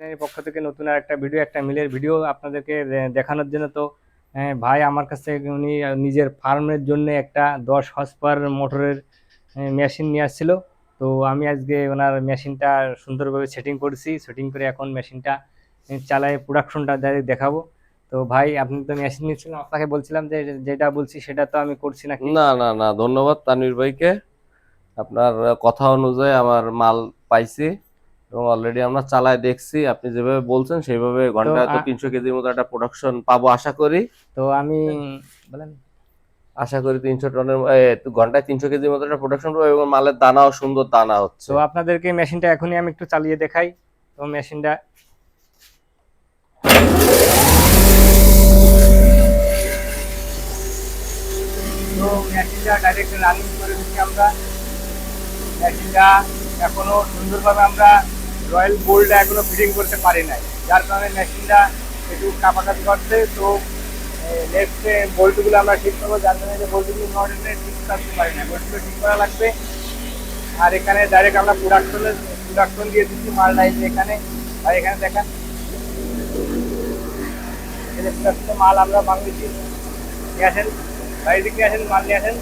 পক্ষ থেকে নতুন আর একটা ভিডিও একটা মিলের ভিডিও আপনাদেরকে দেখানোর জন্য তো আহ, ভাই আমার কাছে উনি নিজের ফার্মের জন্য একটা দশ হর্স পাওয়ার মোটরের মেশিন নিয়ে আসছিল। তো আমি আজকে ওনার মেশিনটা সুন্দরভাবে সেটিং করেছি। সেটিং করে এখন মেশিনটা চালায় প্রোডাকশনটা দেখাবো। তো ভাই আপনি তো মেশিন নিয়েছিলেন আপনাকে বলছিলাম যে যেটা বলছি সেটা তো আমি করছি না না না না ধন্যবাদ তানভীর ভাইকে। আপনার কথা অনুযায়ী আমার মাল পাইছি। এবং অলরেডি আমরা চালায় দেখছি আপনি যেভাবে বলছেন সেইভাবে ঘন্টায় তো তিনশো কেজির মতো একটা প্রোডাকশন পাবো আশা করি। তো আমি বলেন। আশা করি তিনশো টনের ঘন্টায় তিনশো কেজির মতো একটা প্রোডাকশন পাবো এবং মালের দানাও সুন্দর দানা হচ্ছে। তো আপনাদেরকে মেশিনটা এখনই আমি একটু চালিয়ে দেখাই। তো মেশিনটা তো মেশিনটা ডাইরেক্ট রানিং করে দিচ্ছি আমরা। মেশিনটা এখনও সুন্দরভাবে আমরা রয়্যাল বোল্ডটা এখনও ফিটিং করতে পারি নাই। যার কারণে মেশিনটা একটু কাপাকাপি করছে, তো নেক্সট বোল্টগুলো আমরা ঠিক করব। যার কারণে যে বোল্টগুলো নর্মালি ঠিক করতে পারি না বোল্টগুলো ঠিক করা লাগবে। আর এখানে ডাইরেক্ট আমরা প্রোডাকশনের প্রোডাকশন দিয়ে দিচ্ছি মাল লাইন এখানে। আর এখানে দেখেন মাল আমরা বাংলাদেশি নিয়ে আসেন বাইরে থেকে আসেন, মাল নিয়ে আসেন।